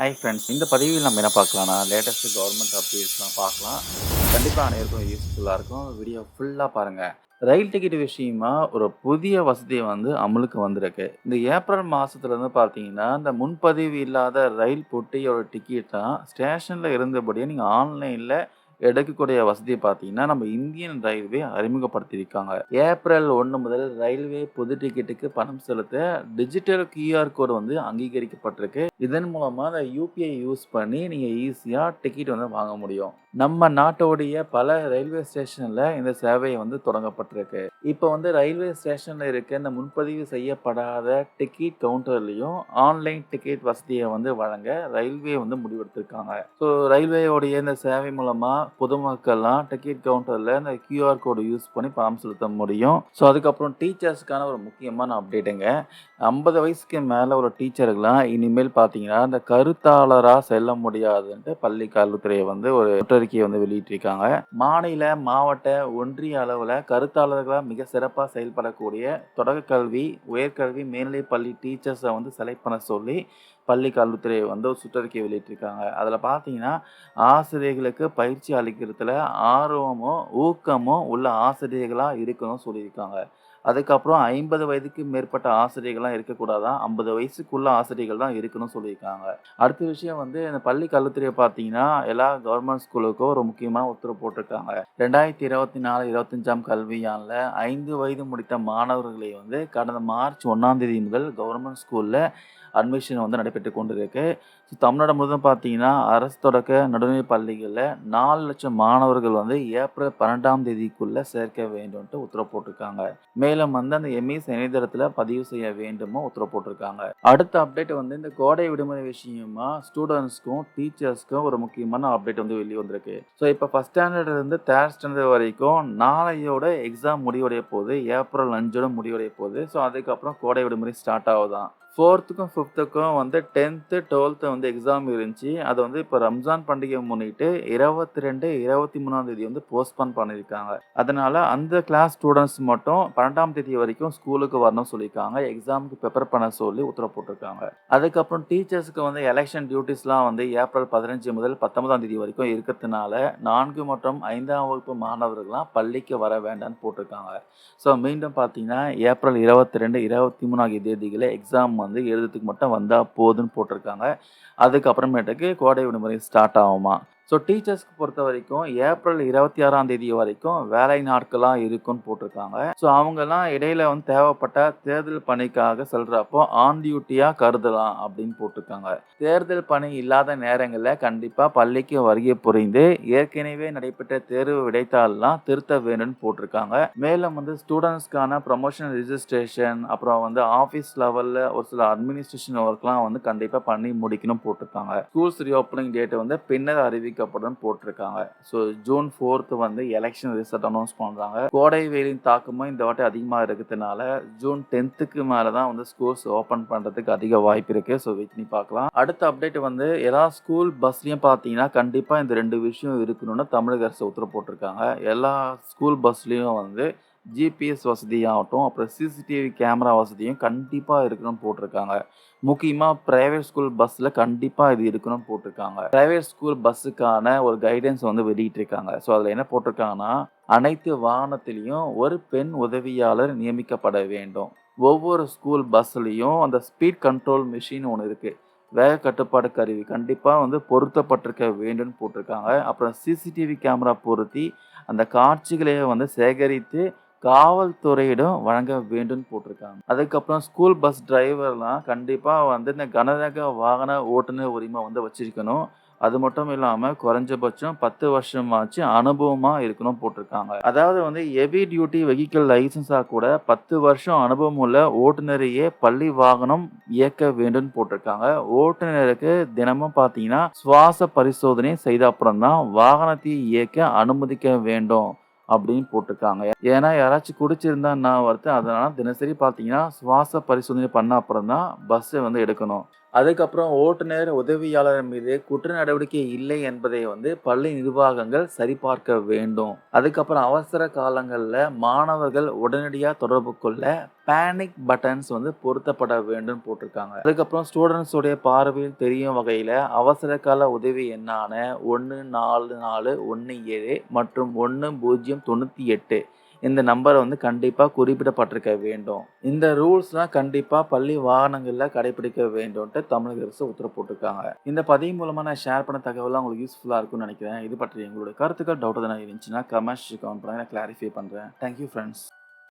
Hi friends இந்த பதிவில் நம்ம என்ன பார்க்கலாம்னா லேட்டஸ்ட் கவர்மெண்ட் அப்டேட்ஸ்லாம் பார்க்கலாம். கண்டிப்பாக அனைவருக்கும் யூஸ்ஃபுல்லாக இருக்கும். வீடியோ ஃபுல்லாக பாருங்கள் ரயில் டிக்கெட் விஷயமா ஒரு புதிய வசதி வந்து அமலுக்கு வந்திருக்கு. இந்த ஏப்ரல் மாதத்துலேருந்து பார்த்தீங்கன்னா இந்த முன்பதிவு இல்லாத ரயில் பொட்டியோட டிக்கெட்லாம் ஸ்டேஷனில் இருந்தபடியே நீங்கள் ஆன்லைனில் எடுக்கக்கூடிய வசதியை பார்த்தீங்கன்னா நம்ம இந்தியன் ரயில்வே அறிமுகப்படுத்தியிருக்காங்க. ஏப்ரல் ஒன்று முதல் ரயில்வே பொது டிக்கெட்டுக்கு பணம் செலுத்த டிஜிட்டல் கியூஆர் கோடு வந்து அங்கீகரிக்கப்பட்டிருக்கு. இதன் மூலமாக அந்த யூபிஐ யூஸ் பண்ணி நீங்கள் ஈஸியாக டிக்கெட் வந்து வாங்க முடியும். நம்ம நாட்டோடைய பல ரயில்வே ஸ்டேஷனில் இந்த சேவை வந்து தொடங்கப்பட்டிருக்கு. இப்போ வந்து ரயில்வே ஸ்டேஷனில் இருக்க இந்த முன்பதிவு செய்யப்படாத டிக்கெட் கவுண்டர்லேயும் ஆன்லைன் டிக்கெட் வசதியை வந்து வழங்க ரயில்வே வந்து முடிவெடுத்திருக்காங்க. ஸோ ரயில்வேயோடைய இந்த சேவை மூலமாக பொதுமக்கள்லாம் டிக்கெட் கவுண்டரில் இந்த கியூஆர் கோடு யூஸ் பண்ணி பணம் செலுத்த முடியும். ஸோ அதுக்கப்புறம் டீச்சர்ஸ்க்கான ஒரு முக்கியமான அப்டேட்டுங்க ஐம்பது வயசுக்கு மேலே ஒரு டீச்சர்கள்லாம் இனிமேல் பார்த்தீங்கன்னா இந்த கருத்தாளராக செல்ல முடியாதுன்ட்டு பள்ளி கல்வித்துறையை வந்து ஒரு சுற்றறிக்கையை வந்து வெளியிட்டிருக்காங்க. மாநில மாவட்ட ஒன்றிய அளவில் கருத்தாளர்களாக மிக சிறப்பாக செயல்படக்கூடிய தொடக்க கல்வி உயர்கல்வி மேல்நிலைப் பள்ளி டீச்சர்ஸை வந்து செலக்ட் பண்ண சொல்லி பள்ளி கல்வித்துறை வந்து சுற்றறிக்கை வெளியிட்டிருக்காங்க. அதில் பார்த்தீங்கன்னா ஆசிரியர்களுக்கு பயிற்சி அளிக்கிறதுல ஆர்வமும் ஊக்கமும் உள்ள ஆசிரியர்களாக இருக்கணும்னு சொல்லியிருக்காங்க. அதுக்கப்புறம் ஐம்பது வயதுக்கு மேற்பட்ட ஆசிரியர்கள்லாம் இருக்கக்கூடாதான் ஐம்பது வயசுக்குள்ள ஆசிரியர்கள் தான் இருக்கணும்னு சொல்லியிருக்காங்க. அடுத்த விஷயம் வந்து இந்த பள்ளி கல்வித்துறையை பார்த்தீங்கன்னா எல்லா கவர்மெண்ட் ஸ்கூலுக்கும் ஒரு முக்கியமான உத்தரவு போட்டிருக்காங்க. ரெண்டாயிரத்தி இருபத்தி நாலு இருபத்தஞ்சாம் கல்வியாண்டில் ஐந்து வயது முடித்த மாணவர்களை வந்து கடந்த மார்ச் ஒன்றாம் தேதி முதல் கவர்மெண்ட் ஸ்கூலில் அட்மிஷன் வந்து நடைபெற்று கொண்டு இருக்கு ஸோ தமிழ்நாடு முழுவதும் பார்த்தீங்கன்னா அரசு தொடக்க நடுநிலை பள்ளிகளில் நாலு லட்சம் மாணவர்கள் வந்து ஏப்ரல் பன்னெண்டாம் தேதிக்குள்ளே சேர்க்க வேண்டும்ட்டு உத்தரவு போட்டிருக்காங்க. மேலும் வந்து அந்த எம்இஸ் இணையதளத்தில் பதிவு செய்ய வேண்டுமோ உத்தரவு போட்டிருக்காங்க. அடுத்த அப்டேட் வந்து இந்த கோடை விடுமுறை விஷயமா ஸ்டூடெண்ட்ஸ்க்கும் டீச்சர்ஸ்க்கும் ஒரு முக்கியமான அப்டேட் வந்து வெளியே வந்திருக்கு. ஸோ இப்போ ஃபஸ்ட் ஸ்டாண்டர்ட் இருந்து தேர்ட் ஸ்டாண்டர்ட் வரைக்கும் நாளையோட எக்ஸாம் முடிவடைய போகுது ஏப்ரல் அஞ்சோட முடிவடைய போகுது. ஸோ அதுக்கப்புறம் கோடை விடுமுறை ஸ்டார்ட் ஆகுதான். ஃபோர்த்துக்கும் ஃபிஃப்த்துக்கும் வந்து டென்த்து டுவெல்த்து வந்து எக்ஸாம் இருந்துச்சு. அதை வந்து இப்போ ரம்ஜான் பண்டிகை முன்னிட்டு இருபத்தி ரெண்டு இருபத்தி மூணாம் தேதி வந்து போஸ்ட்பான் பண்ணியிருக்காங்க. அதனால் அந்த கிளாஸ் ஸ்டூடெண்ட்ஸ் மட்டும் பன்னெண்டாம் தேதி வரைக்கும் ஸ்கூலுக்கு வரணும்னு சொல்லியிருக்காங்க. எக்ஸாமுக்கு ப்ரிப்பேர் பண்ண சொல்லி உத்தரவு போட்டிருக்காங்க. அதுக்கப்புறம் டீச்சர்ஸுக்கு வந்து எலெக்ஷன் டியூட்டிஸ்லாம் வந்து ஏப்ரல் பதினஞ்சு முதல் பத்தொன்பதாம் தேதி வரைக்கும் இருக்கிறதுனால நான்கு மற்றும் ஐந்தாம் வகுப்பு மாணவர்கள்லாம் பள்ளிக்கு வர வேண்டாம்னு போட்டிருக்காங்க. ஸோ மீண்டும் பார்த்தீங்கன்னா ஏப்ரல் இருபத்தி ரெண்டு இருபத்தி மூணாம் தேதிகளில் எக்ஸாம் வந்து எழுதுறதுக்கு மட்டும் வந்தால் போதுன்னு போட்டிருக்காங்க. அதுக்கப்புறமேட்டுக்கு கோடை விடுமுறை ஸ்டார்ட் ஆகுமா? ஸோ டீச்சர்ஸ்க்கு பொறுத்த வரைக்கும் ஏப்ரல் இருபத்தி ஆறாம் தேதி வரைக்கும் வேலை நாட்களாக இருக்குன்னு போட்டிருக்காங்க. ஸோ அவங்கெல்லாம் இடையில வந்து தேவைப்பட்ட தேர்தல் பணிக்காக செல்றப்போ ஆன் டியூட்டியாக கருதலாம் அப்படின்னு போட்டிருக்காங்க. தேர்தல் பணி இல்லாத நேரங்களில் கண்டிப்பாக பள்ளிக்கு வருகை புரிந்து ஏற்கனவே நடைபெற்ற தேர்வு விடைத்தாள்லாம் திருத்த வேணும்னு போட்டிருக்காங்க. மேலும் வந்து ஸ்டூடெண்ட்ஸ்க்கான ப்ரொமோஷன் ரிஜிஸ்ட்ரேஷன் அப்புறம் வந்து ஆஃபீஸ் லெவலில் ஒரு சில அட்மினிஸ்ட்ரேஷன் ஒர்க்லாம் வந்து கண்டிப்பாக பண்ணி முடிக்கணும் போட்டிருக்காங்க. ஸ்கூல்ஸ் ரீஓப்பனிங் டேட் வந்து பின்னர் அறிவிக்க அறிவிக்கப்படும் போட்டிருக்காங்க. ஸோ ஜூன் ஃபோர்த்து வந்து எலெக்ஷன் ரிசல்ட் அனௌன்ஸ் பண்ணுறாங்க கோடை வெயிலின் தாக்கமும் இந்த வாட்டி அதிகமாக இருக்கிறதுனால ஜூன் டென்த்துக்கு மேலே தான் வந்து ஸ்கூல்ஸ் ஓப்பன் பண்ணுறதுக்கு அதிக வாய்ப்பு இருக்குது ஸோ வெயிட் பண்ணி பார்க்கலாம். அடுத்த அப்டேட் வந்து எல்லா ஸ்கூல் பஸ்லையும் பார்த்தீங்கன்னா கண்டிப்பாக இந்த ரெண்டு விஷயம் இருக்கணும்னு தமிழக அரசு உத்தரவு போட்டிருக்காங்க. எல்லா ஸ்கூல் பஸ்லேயும் வந்து ஜிபிஎஸ் வசதியாகட்டும் அப்புறம் சிசிடிவி கேமரா வசதியும் கண்டிப்பாக இருக்கணும்னு போட்டிருக்காங்க. முக்கியமாக ப்ரைவேட் ஸ்கூல் பஸ்ஸில் கண்டிப்பாக இது இருக்கணும்னு போட்டிருக்காங்க. ப்ரைவேட் ஸ்கூல் பஸ்ஸுக்கான ஒரு கைடன்ஸ் வந்து வெளியிட்டிருக்காங்க. ஸோ அதில் என்ன போட்டிருக்காங்கன்னா அனைத்து வாகனத்திலையும் ஒரு பெண் உதவியாளர் நியமிக்கப்பட வேண்டும். ஒவ்வொரு ஸ்கூல் பஸ்ஸுலேயும் அந்த ஸ்பீட் கண்ட்ரோல் மிஷின் ஒன்று இருக்குது வேக கட்டுப்பாடு கருவி கண்டிப்பாக வந்து பொருத்தப்பட்டிருக்க வேண்டும்னு போட்டிருக்காங்க. அப்புறம் சிசிடிவி கேமரா பொருத்தி அந்த காட்சிகளை வந்து சேகரித்து காவல்துறையிடம் வழங்க வேண்டும் போட்டிருக்காங்க. அதுக்கப்புறம் ஸ்கூல் பஸ் டிரைவர்லாம் கண்டிப்பாக வந்து இந்த கனரக வாகன ஓட்டுநர் உரிமை வந்து வச்சிருக்கணும். அது மட்டும் இல்லாமல் குறைஞ்சபட்சம் பத்து வருஷமாச்சு அனுபவமாக இருக்கணும் போட்டிருக்காங்க. அதாவது வந்து ஹெவி டியூட்டி வெஹிக்கிள் லைசன்ஸாக கூட பத்து வருஷம் அனுபவம் உள்ள ஓட்டுநரையே பள்ளி வாகனம் இயக்க வேண்டும் போட்டிருக்காங்க. ஓட்டுநருக்கு தினமும் பார்த்தீங்கன்னா சுவாச பரிசோதனை செய்த அப்புறம் தான் வாகனத்தை இயக்க அனுமதிக்க வேண்டும். அப்படின்னு போட்டிருக்காங்க. ஏன்னா யாராச்சும் குடிச்சிருந்தா நான் வருது அதனால தினசரி பார்த்தீங்கன்னா சுவாச பரிசோதனை பண்ண அப்புறம் தான் பஸ்ஸை வந்து எடுக்கணும். அதுக்கப்புறம் ஓட்டுநர் உதவியாளர் மீது குற்ற நடவடிக்கை இல்லை என்பதை வந்து பள்ளி நிர்வாகங்கள் சரிபார்க்க வேண்டும். அதுக்கப்புறம் அவசர காலங்களில் மாணவர்கள் உடனடியாக தொடர்பு கொள்ள பேனிக் பட்டன்ஸ் வந்து பொருத்தப்பட வேண்டும் போட்டிருக்காங்க. அதுக்கப்புறம் ஸ்டூடெண்ட்ஸுடைய பார்வையில் தெரியும் வகையில் அவசர கால உதவி எண்ணான 144117 மற்றும் 1098 இந்த நம்பரை வந்து கண்டிப்பாக குறிப்பிடப்பட்டிருக்க வேண்டும். இந்த ரூல்ஸ்லாம் கண்டிப்பாக பள்ளி வாகனங்களில் கடைபிடிக்க வேண்டும்ன்ட்டு தமிழக அரசு உத்தரவு போட்டிருக்காங்க. இந்த பதிவு மூலமாக நான் ஷேர் பண்ண தகவல்லாம் உங்களுக்கு யூஸ்ஃபுல்லாக இருக்கும்னு நினைக்கிறேன். இது பற்றி எங்களோட கருத்துக்கள், டவுட் எதனா இருந்துச்சுன்னா கமெண்ட்ஸ் கமெண்ட் பண்ணி நான் கிளாரிஃபை பண்ணுறேன் தேங்க் யூ